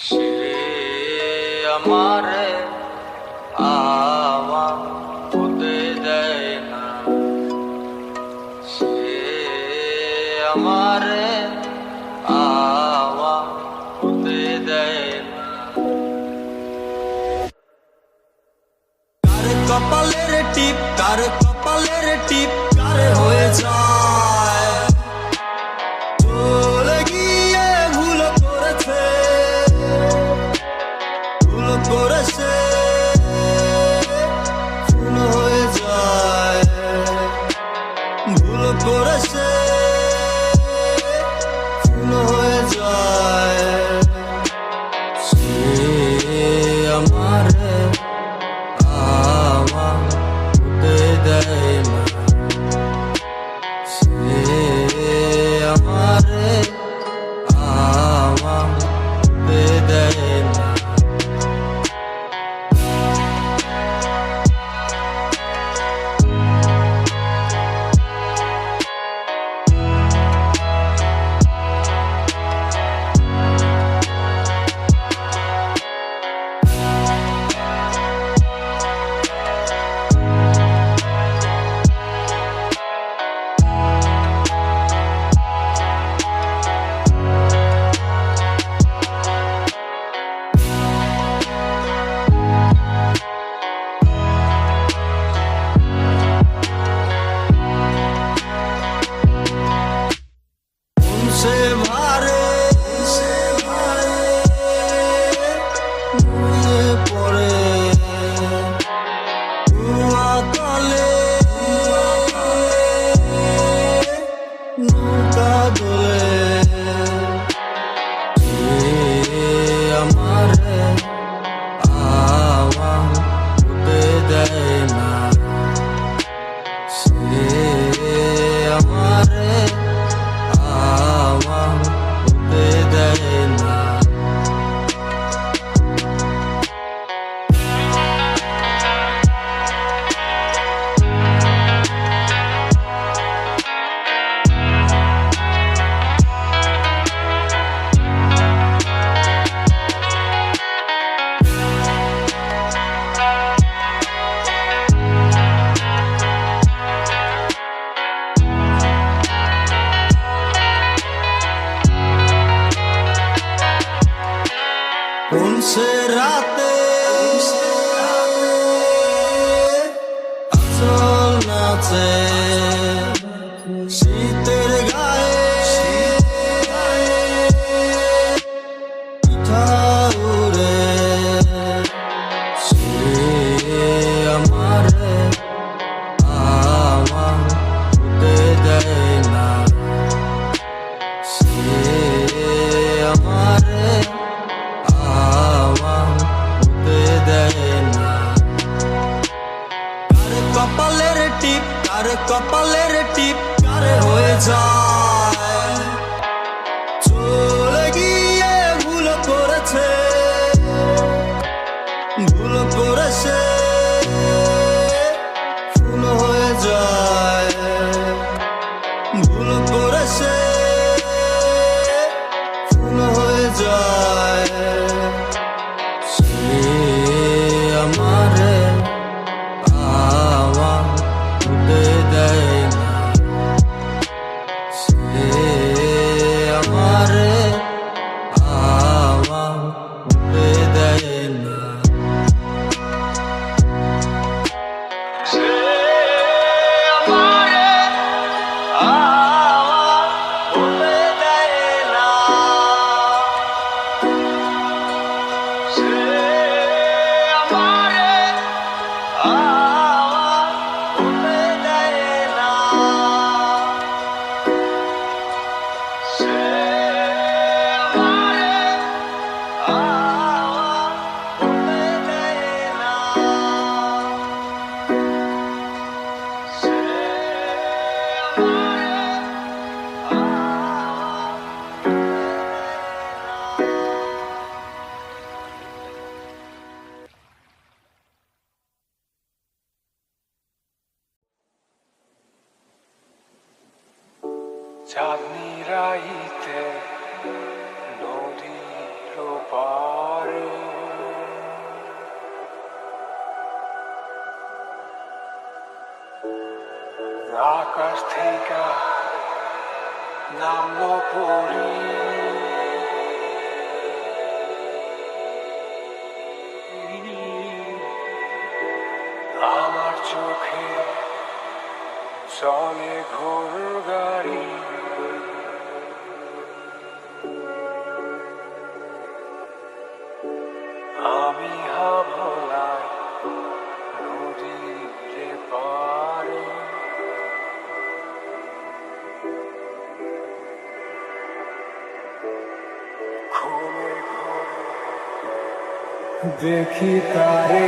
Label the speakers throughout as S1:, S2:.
S1: সে আমার আমার হতে দেয় না। সে আমার আওয়া হতে দেয় না। কার কপালের টিপ, কার
S2: গরুর গাড়ি আমি হাভলায় নদীতে পারে। ঘুমে ঘুমে দেখি তারে।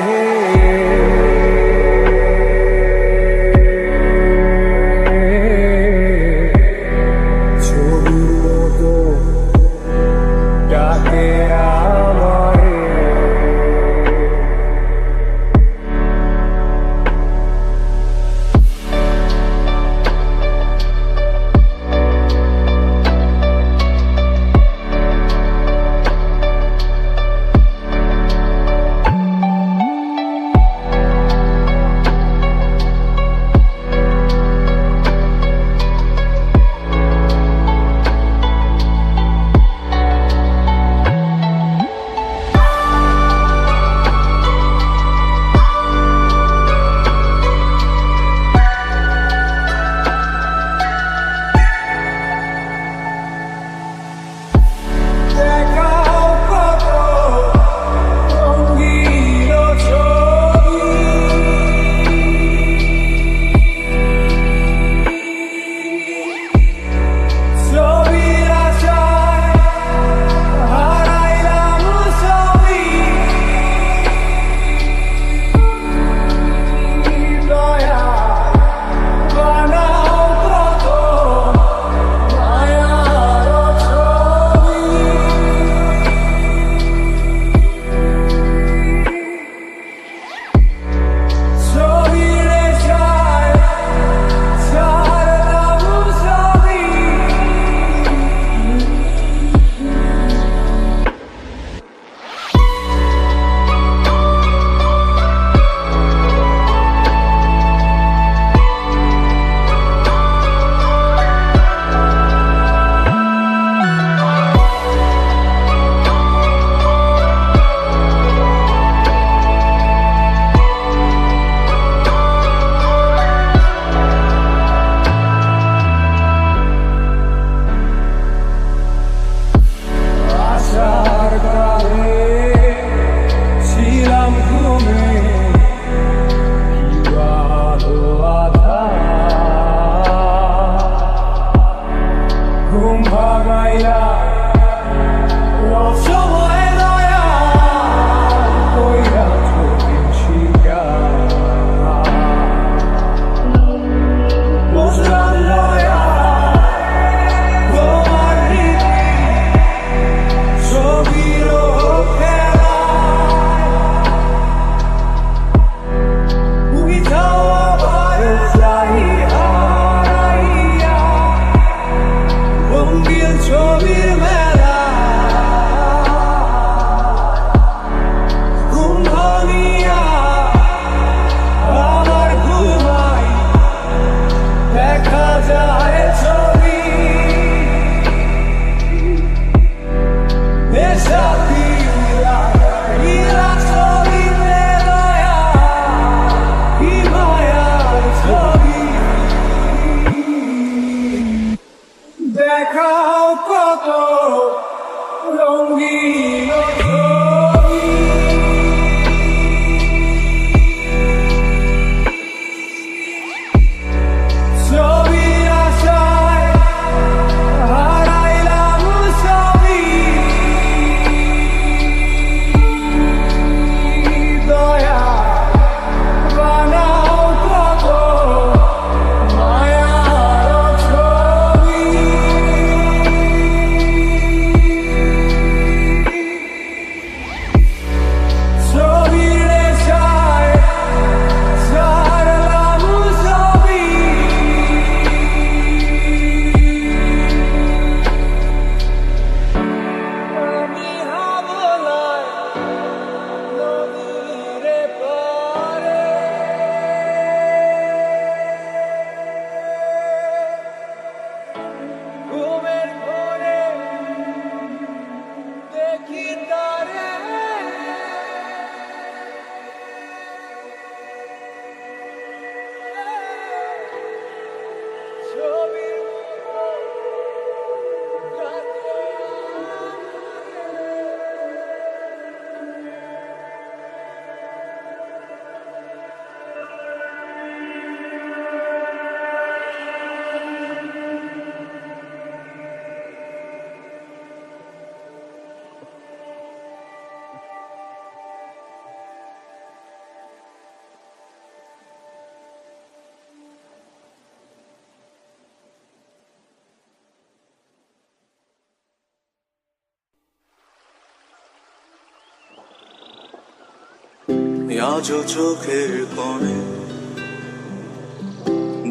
S3: আজ চোখের কোণে।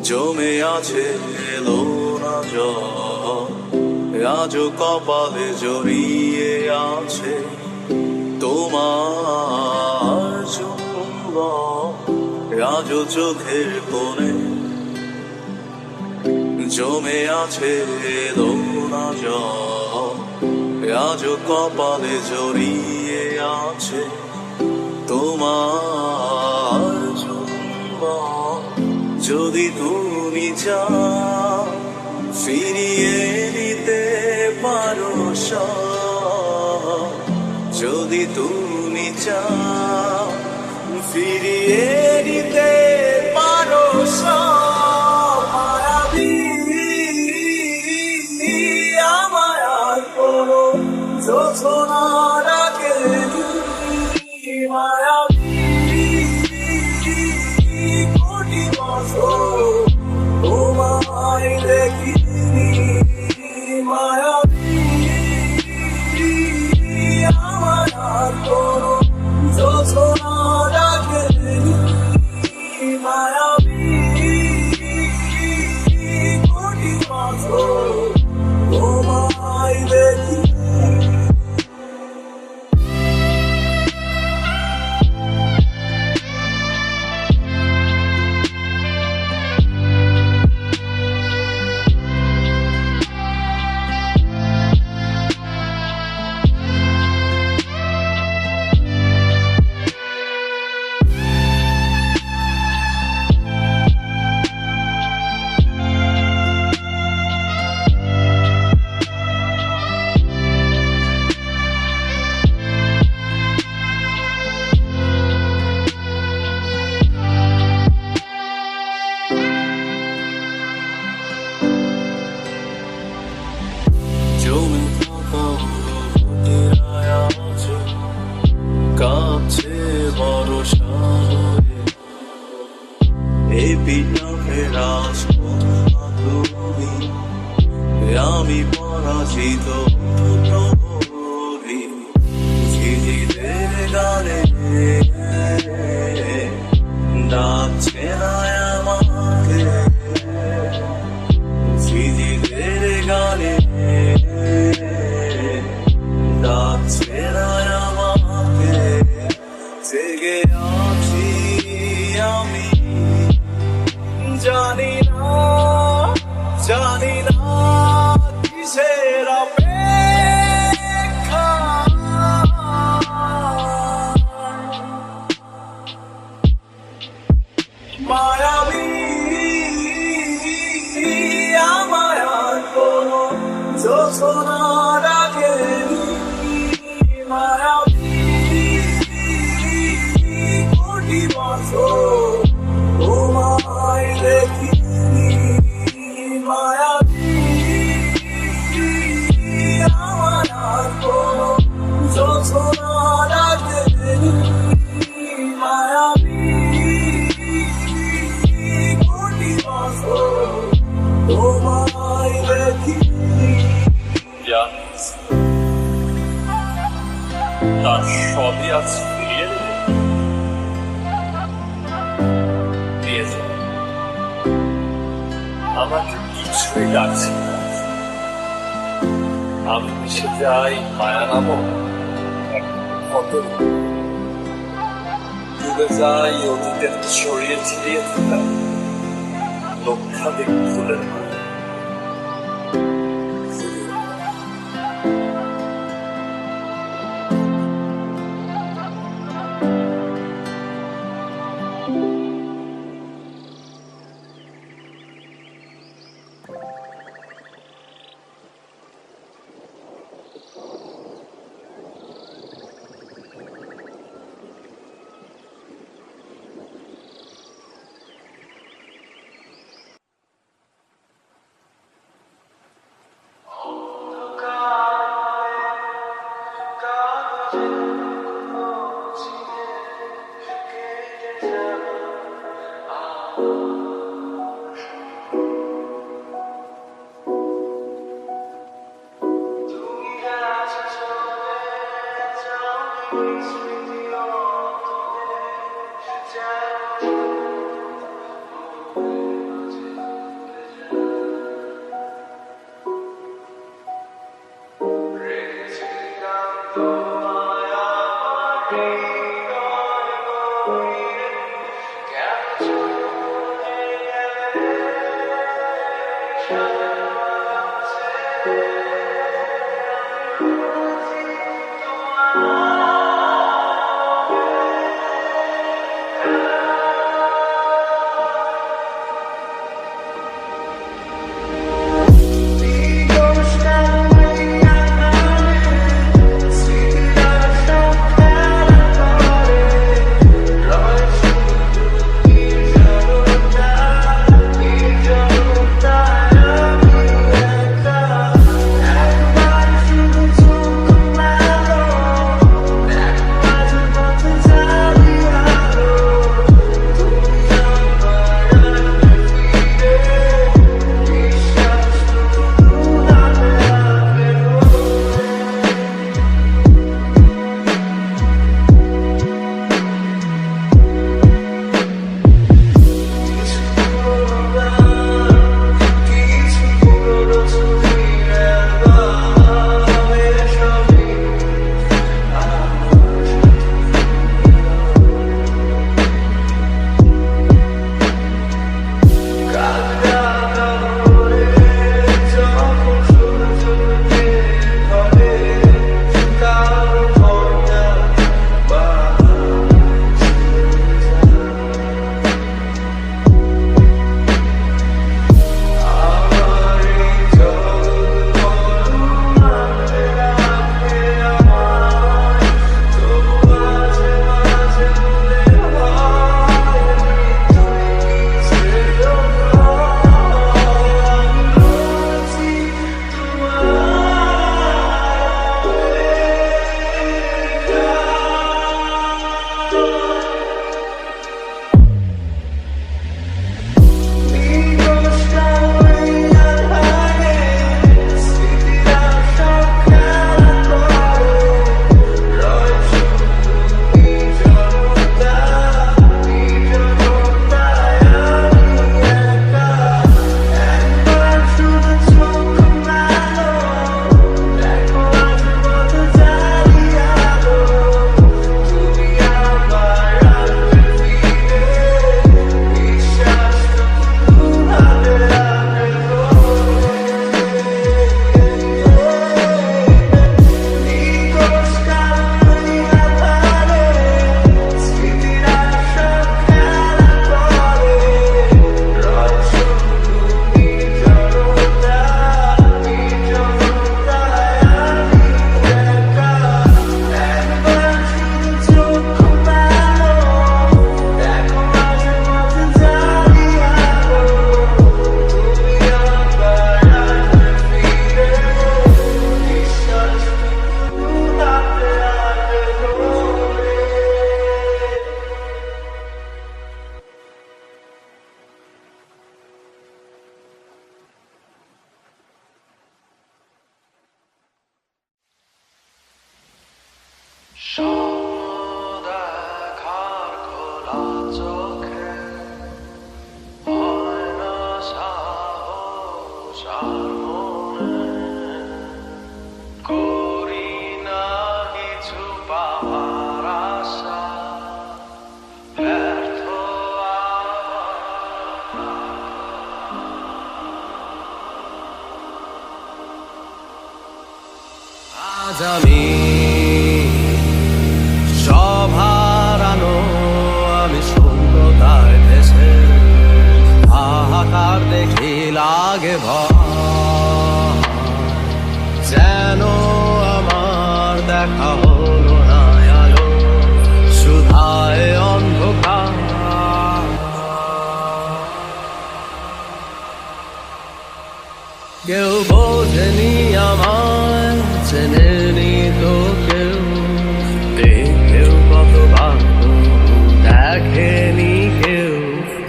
S3: জমে আছে এলো না জল। আজ কপালে জড়িয়ে আছে তোমার চুম্বন। আজ চোখের কোণে। জমে আছে দোনা জল। আজ কপালে জড়িয়ে আছে তোমার যদি তুমি চাও ফিরিয়ে নিতে পারো যদি তুমি চাও ফিরিয়ে নিতে
S4: কিছুই যাচ্ছি আমি মিশে যাই মায়া নামক এক ডুবে যাই অতীতের ছড়িয়ে ছিড়িয়ে থাকা লক্ষাধিক ফুলের মালা।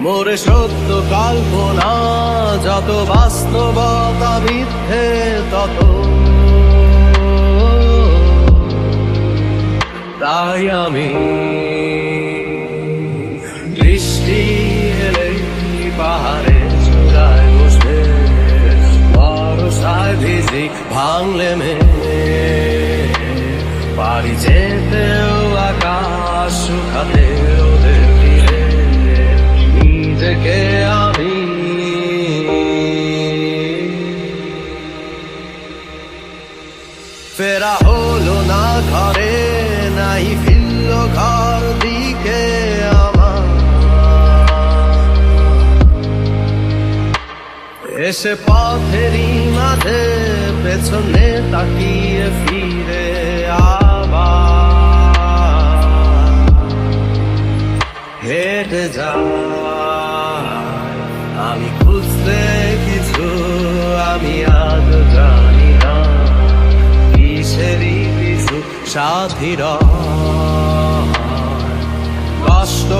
S5: মোরে সত্য কল্পনা, যত বাস্তবতা মিথ্যে, তত। তাই আমি দৃষ্টি এলে পাহাড়ে চূড়ায় বসে বড় ভিজি ভাঙলে মে। পারি যেতেও আকাশ সুখাতে এসে পথেরই মাঝে পেছনে তাকিয়ে ফিরে আবার। হেঁটে যা আমি খুঁজতে কিছু, আমি আজ জানি না কিসেরই কিছু সাথীর কষ্ট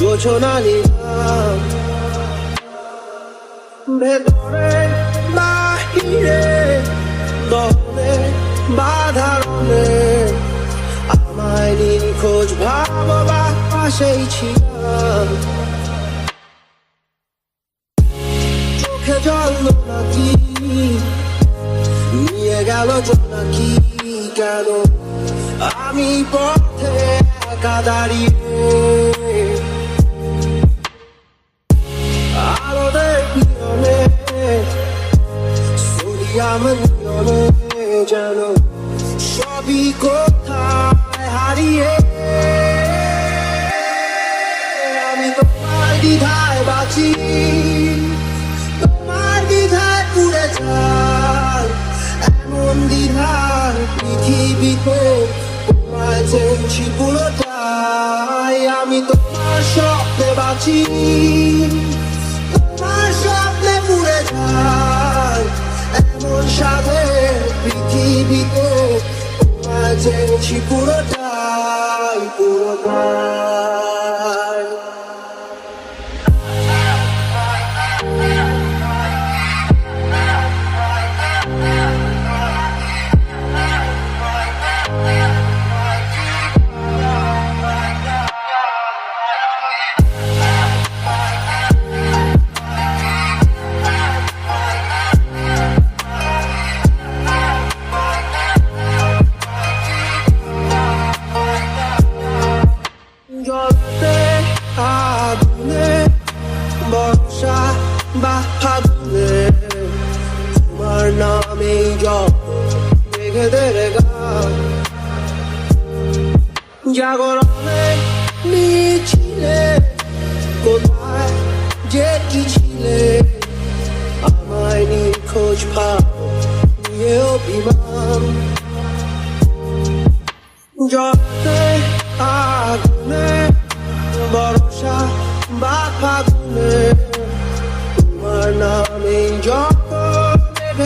S1: সোনালি ভেতরে বাহিরে দলে বাধারণে আমায় নিখোঁজ ভাববা পাশেই ছিলাম। চোখে জল নাকি, নিয়ে গেল নাকি কেন? আমি পথে একা দাঁড়িয়ে।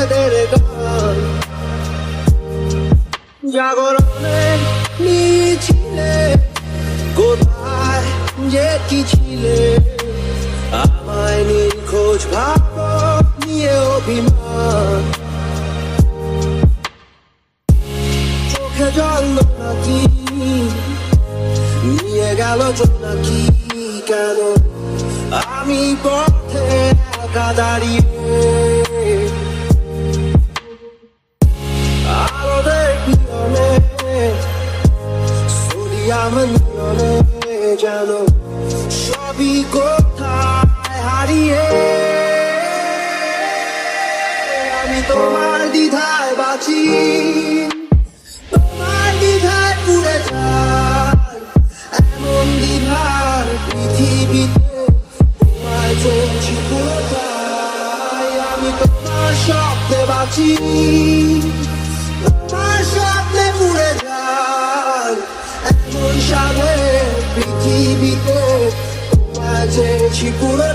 S1: মেঘেদের গান জাগরণে মিছিলে কোথায় যে কি ছিলে আমায় ভাব নিয়ে অভিমান চোখে জল নাকি নিয়ে গেল নাকি কেন আমি পথে একা দাঁড়িয়ে বাঁচি তোমার শব্দে পুড়ে যায় এমন সাগরে পৃথিবীতে পুরোটাই পুরোটাই